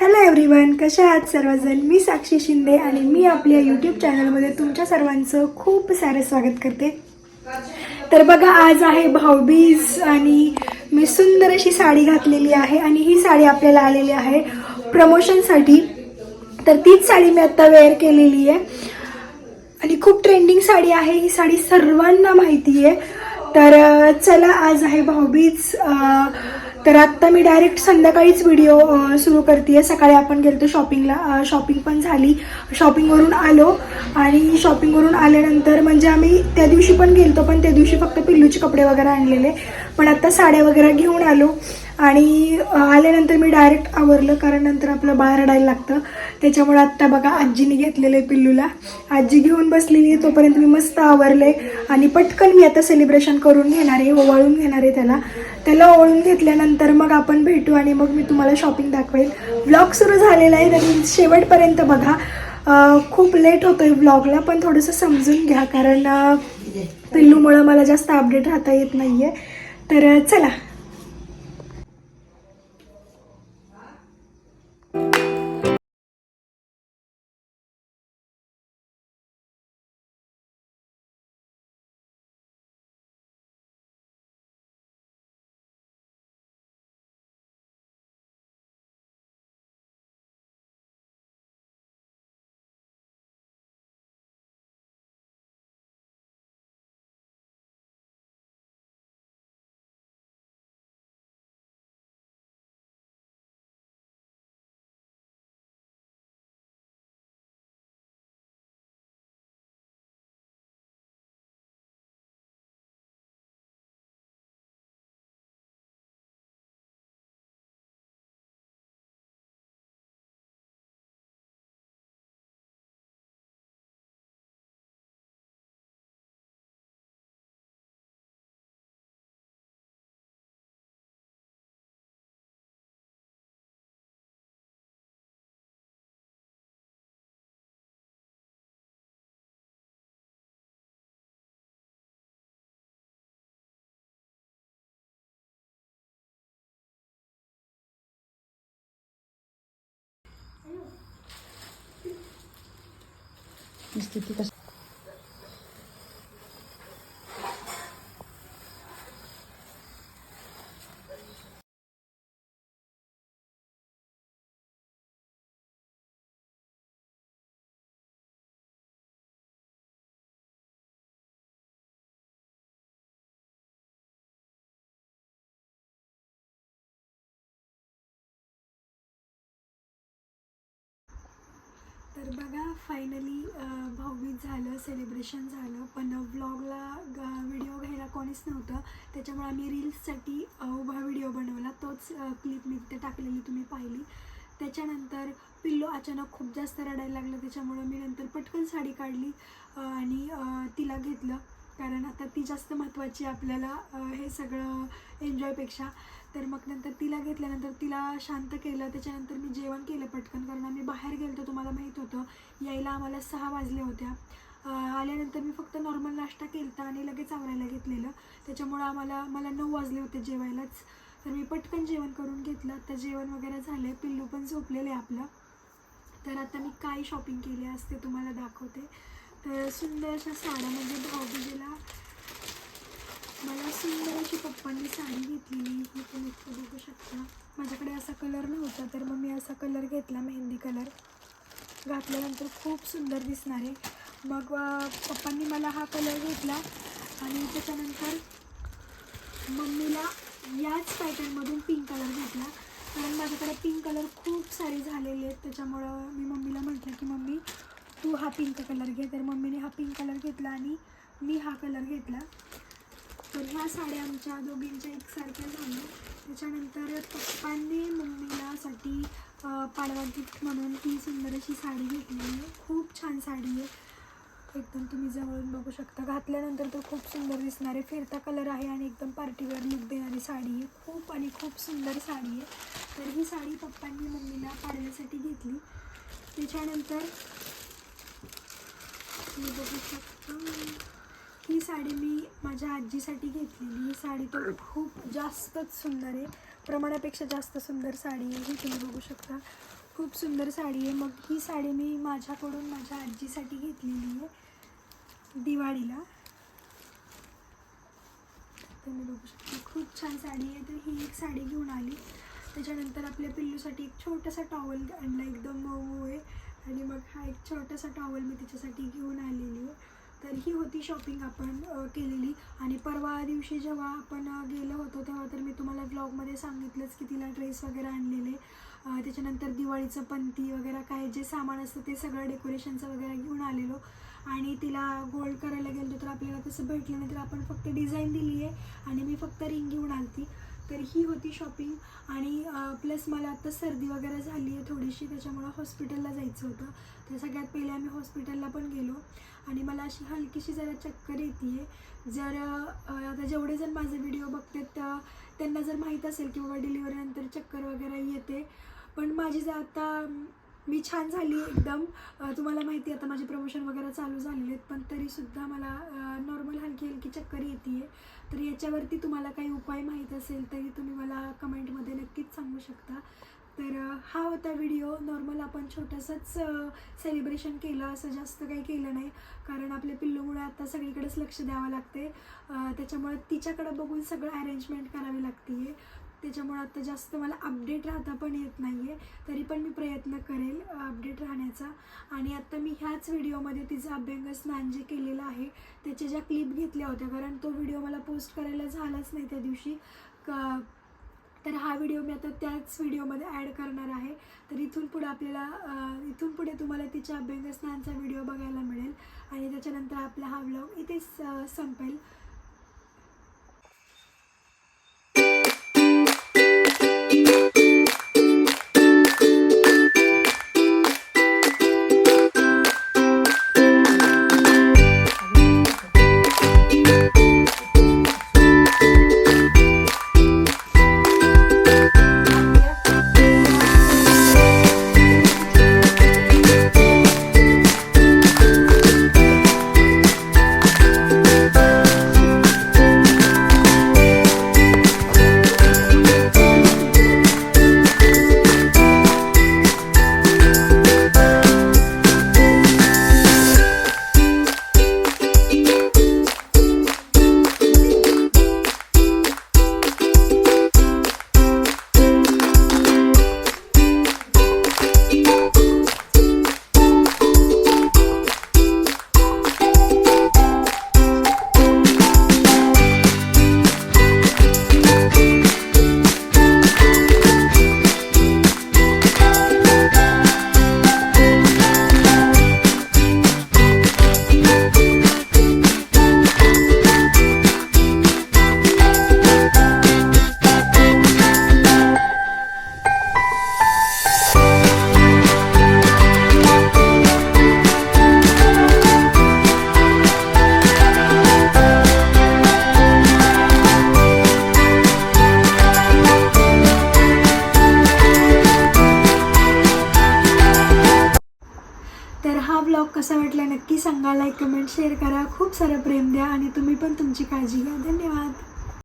Hello everyone कशा आहात सर्वजण? मी साक्षी शिंदे आणि मी आपल्या यूट्यूब चॅनलमध्ये तुमच्या सर्वांचं खूप सारं स्वागत करते. तर बघा आज आहे भाऊबीज आणि मी सुंदर अशी साडी घातलेली आहे आणि ही साडी आपल्याला आलेली आहे प्रमोशनसाठी तर तीच साडी मी आत्ता वेअर केलेली आहे. आणि खूप ट्रेंडिंग साडी आहे. ही साडी सर्वांना माहिती आहे तर चला आज आहे भाऊबीज तर आत्ता मी डायरेक्ट संध्याकाळीच व्हिडिओ सुरू करते सकाळी आपण गेलो शॉपिंगला शॉपिंग पण झाली. शॉपिंगवरून आलो आणि शॉपिंगवरून आल्यानंतर म्हणजे आम्ही त्या दिवशी पण गेलतो पण त्या दिवशी फक्त पिल्लूचे कपडे वगैरे आणलेले. पण आत्ता साड्या वगैरे घेऊन आलो. आणि आल्यानंतर मी डायरेक्ट आवरलं कारण नंतर आपलं बाहेर रडायला लागतं. त्याच्यामुळे आत्ता बघा आजीने घेतलेलं आहे पिल्लूला. आजी घेऊन बसलेली आहे तोपर्यंत मी मस्त आवरले आणि पटकन मी आता सेलिब्रेशन करून घेणार आहे ओवाळून घेणार आहे त्याला. त्याला ओवाळून घेतल्यानंतर मग आपण भेटू आणि मग मी तुम्हाला शॉपिंग दाखवेल. व्लॉग सुरू झालेला आहे तरी शेवटपर्यंत बघा. खूप लेट होतो आहे ब्लॉगला पण थोडंसं समजून घ्या कारण पिल्लूमुळं मला जास्त अपडेट राहता येत नाही आहे तर चला. चला तर बघा फायनली भाऊबीज झालं सेलिब्रेशन झालं. पण व्लॉगला व्हिडिओ घ्यायला कोणीच नव्हतं. त्याच्यामुळे आम्ही रील्ससाठी उभा व्हिडिओ बनवला. तोच क्लिप मी तिथे टाकलेली तुम्ही पाहिली. त्याच्यानंतर पिल्लो अचानक खूप जास्त रडायला लागलं. त्याच्यामुळं मी नंतर पटकन साडी काढली आणि तिला घेतलं. कारण आता ती जास्त महत्त्वाची आहे आपल्याला हे सगळं एन्जॉयपेक्षा तर मग नंतर तिला घेतल्यानंतर तिला शांत केलं. त्याच्यानंतर मी जेवण केलं पटकन कारण आम्ही बाहेर गेलो तर तुम्हाला माहीत होतं. यायला आम्हाला सहा वाजले होत्या. आल्यानंतर मी फक्त नॉर्मल नाश्ता केला आणि लगेच आवरायला घेतलेलं. त्याच्यामुळं आम्हाला मला नऊ वाजले होते जेवायलाच. तर मी पटकन जेवण करून घेतलं. आता जेवण वगैरे झालं पिल्लू पण झोपलेलं आहे आपलं. तर आता मी काय शॉपिंग केली असते ते तुम्हाला दाखवते. सुंदर अशा साड्या म्हणजे भाऊबीजेला मला सुंदर अशी पप्पांनी साडी घेतलेली ही तुम्ही बघू शकता. माझ्याकडे असा कलर नव्हता तर मग मी असा कलर घेतला मेहंदी कलर. घातल्यानंतर खूप सुंदर दिसणार आहे. मग पप्पांनी मला हा कलर घेतला आणि त्याच्यानंतर मम्मीला याच पॅटर्नमधून पिंक कलर घेतला. कारण माझ्याकडे पिंक कलर खूप सारे झालेले आहेत. त्याच्यामुळं मी मम्मीला म्हटलं की मम्मी तू हा पिंक कलर घे. तर मम्मीने हा पिंक कलर घेतला आणि मी हा कलर घेतला. तर ह्या साड्या आमच्या दोघींच्या एकसारख्या झाल्या. त्याच्यानंतर पप्पांनी मम्मीलासाठी अं, पाडवा गिफ्ट म्हणून ही सुंदर अशी साडी घेतलेली आहे. खूप छान साडी आहे. एकदम तुम्ही जवळून बघू शकता. घातल्यानंतर तर खूप सुंदर दिसणारे फिरता कलर आहे आणि एकदम पार्टीवेअर लुक देणारी साडी आहे. खूप आणि खूप सुंदर साडी आहे. तर ही साडी पप्पांनी मम्मीला पाडव्यासाठी घेतली. त्याच्यानंतर तुम्ही बघू शकता. ही साडी मी माझ्या आजीसाठी घेतलेली. ही साडी तर खूप जास्तच सुंदर आहे. प्रमाणापेक्षा जास्त सुंदर साडी आहे ही तुम्ही बघू शकता. खूप सुंदर साडी आहे. मग ही साडी मी माझ्याकडून माझ्या आजीसाठी घेतलेली आहे. दिवाळीला. तुम्ही बघू शकता. खूप छान साडी आहे. तर ही एक साडी घेऊन आली. त्याच्यानंतर आपल्या पिल्लूसाठी एक छोटासा टॉवल आणला. एकदम मऊ आहे. आणि मग हा एक छोटासा टॉवल मी तिच्यासाठी घेऊन आलेली आहे. तर ही होती शॉपिंग आपण केलेली. आणि परवा दिवशी जेव्हा आपण गेलो होतो तेव्हा तर मी तुम्हाला ब्लॉगमध्ये सांगितलंच की तिला ड्रेस वगैरे आणलेले. त्याच्यानंतर दिवाळीचं पंती वगैरे काय जे सामान असतं ते सगळं डेकोरेशनचं वगैरे घेऊन आलेलो. आणि तिला गोल्ड करायला गेलो तर आपल्याला तसं भेटलं नाही तर आपण फक्त डिझाईन दिली आहे आणि मी फक्त रिंग घेऊन आलती. ही होती शॉपिंग आणि प्लस मला आत्ता सर्दी वगैरे झाली आहे थोडीशी त्याच्यामुळं हॉस्पिटलला जायचं होतं. तर सगळ्यात पहिले आम्ही हॉस्पिटलला पण गेलो आणि मला अशी हलकीशी जरा चक्कर येते आहे जर आता जेवढे जण माझे व्हिडिओ बघतात तर त्यांना जर माहीत असेल की बाबा डिलिव्हरीनंतर चक्कर वगैरे येते. पण माझी जर आता मी छान झाली एकदम. तुम्हाला माहिती आता माझे प्रमोशन वगैरे चालू झालेले आहेत पण तरीसुद्धा मला नॉर्मल हलकी हलकी चक्कर येते आहे तर याच्यावरती तुम्हाला काही उपाय माहीत असेल तरी तुम्ही मला कमेंटमध्ये नक्कीच सांगू शकता. तर हा होता व्हिडिओ नॉर्मल आपण छोटंसंच सेलिब्रेशन केलं असं जास्त काही केलं नाही. कारण आपल्या पिल्लूमुळे आता सगळीकडेच लक्ष द्यावं लागते त्याच्यामुळे तिच्याकडं बघून सगळं अरेंजमेंट करावी लागते त्याच्यामुळे आता जास्त मला अपडेट राहता पण येत नाही आहे तरी पण मी प्रयत्न करेल अपडेट राहण्याचा. आणि आत्ता मी ह्याच व्हिडिओमध्ये तिचं अभ्यंग स्नान जे केलेलं आहे त्याच्या ज्या क्लिप घेतल्या होत्या कारण तो व्हिडिओ मला पोस्ट करायला झालाच नाही त्या दिवशी. क तर हा व्हिडिओ मी आता त्याच व्हिडिओमध्ये ॲड करणार आहे. तर इथून पुढे आपल्याला इथून पुढे तुम्हाला तिच्या अभ्यंग स्नानचा व्हिडिओ बघायला मिळेल. आणि त्याच्यानंतर आपला हा व्लॉग इथेच संपेल. सांगा लाईक कमेंट शेअर करा. खूप सारं प्रेम द्या आणि तुम्ही पण तुमची काळजी घ्या. धन्यवाद.